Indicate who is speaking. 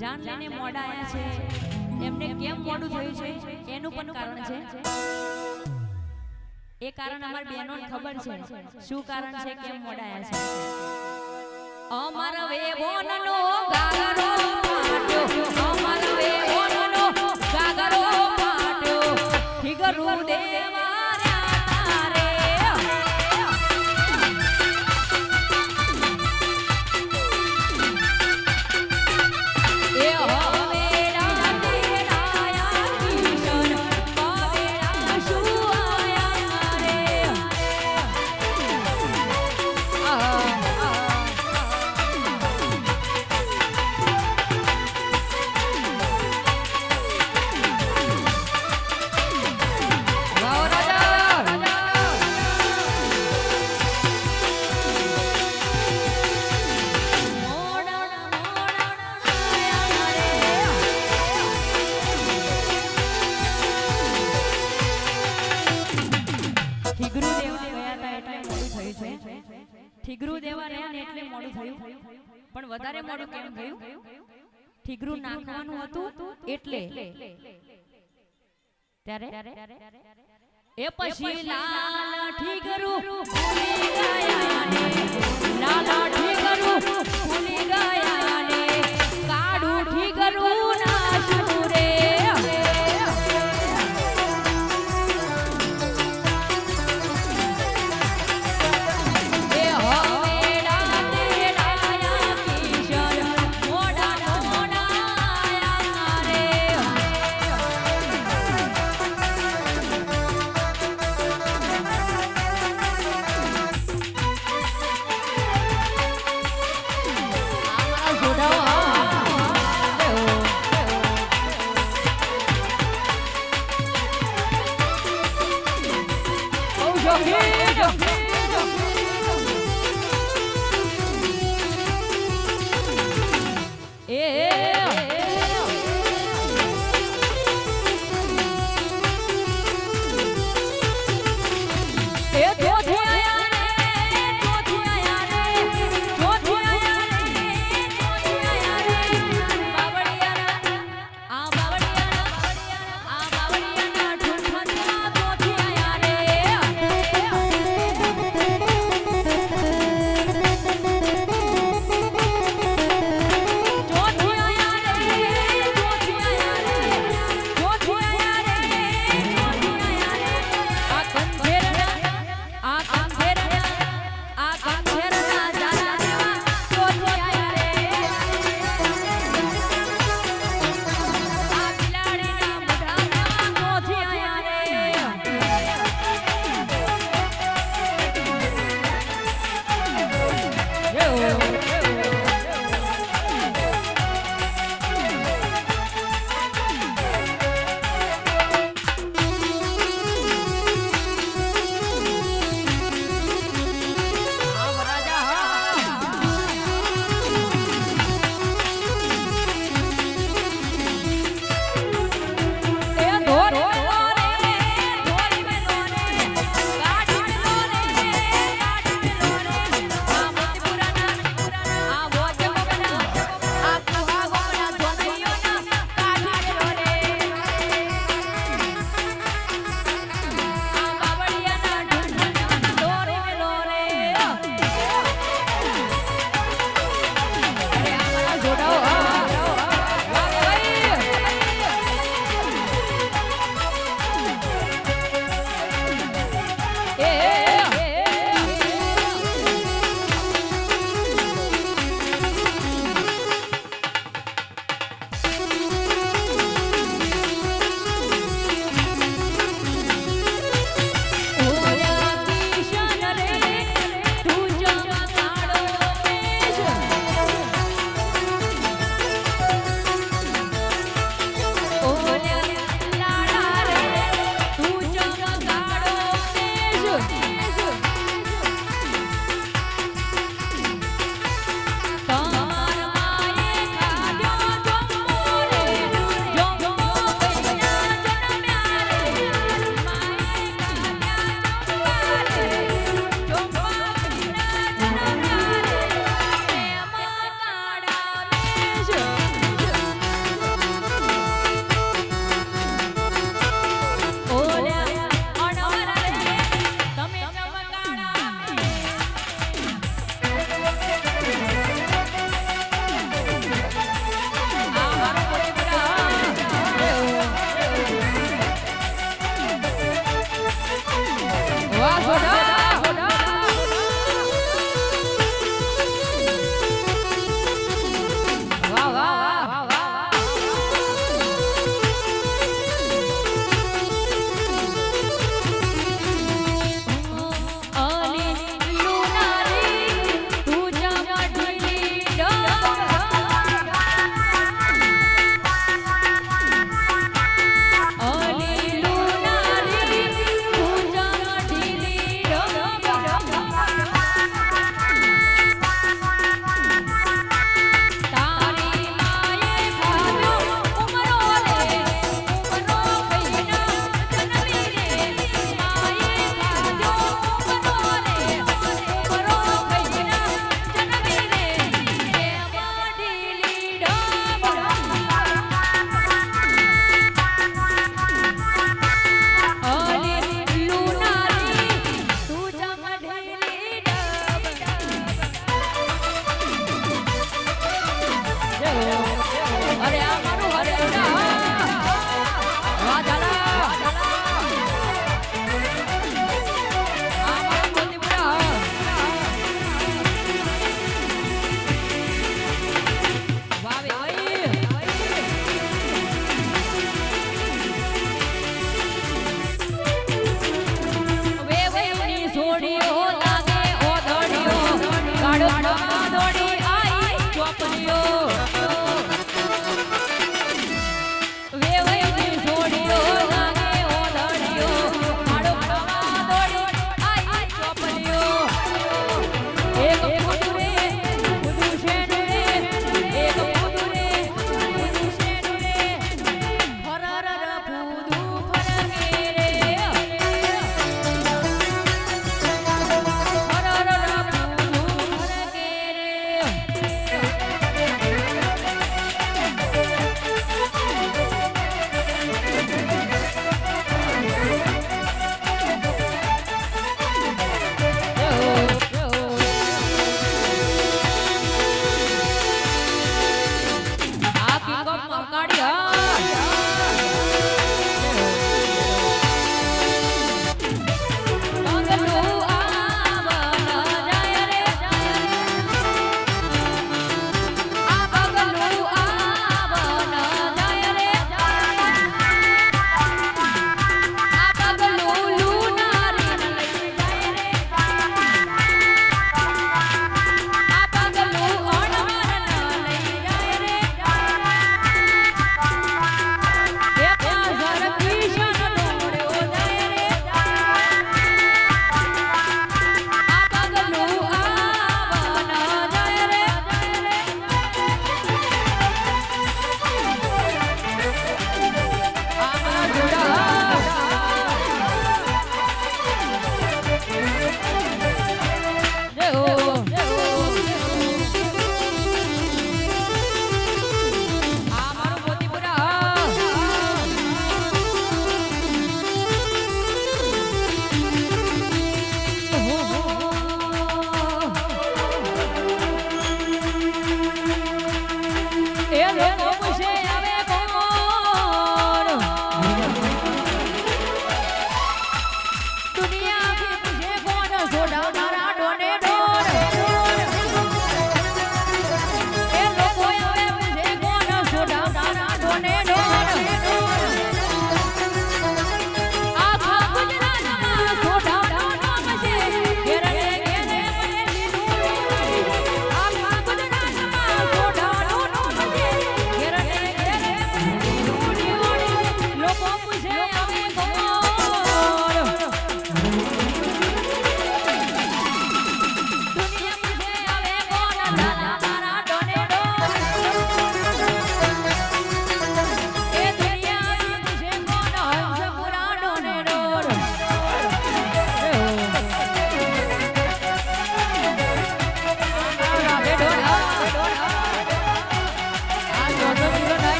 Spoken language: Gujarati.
Speaker 1: છે. એમને કેમ મોડું થયું છે? એનું પણ કારણ છે. એ કારણ અમાર બહેનોને ખબર છે. શું કારણ છે? કેમ મોડાયા છે? અમાર વેવોનનો ગાગરો ફાટ્યો અમાર વેવોનનો ગાગરો માટ્યો ઠીગરું દેવાર્યા ઠીગરું નાખવાનું હતું એટલે. ત્યારે? એ પછી લાલ ઠીગરું ભૂલી ગયા ને લાલ ઠીગરું ભૂલી ગયા ને કાળું ઠીગરું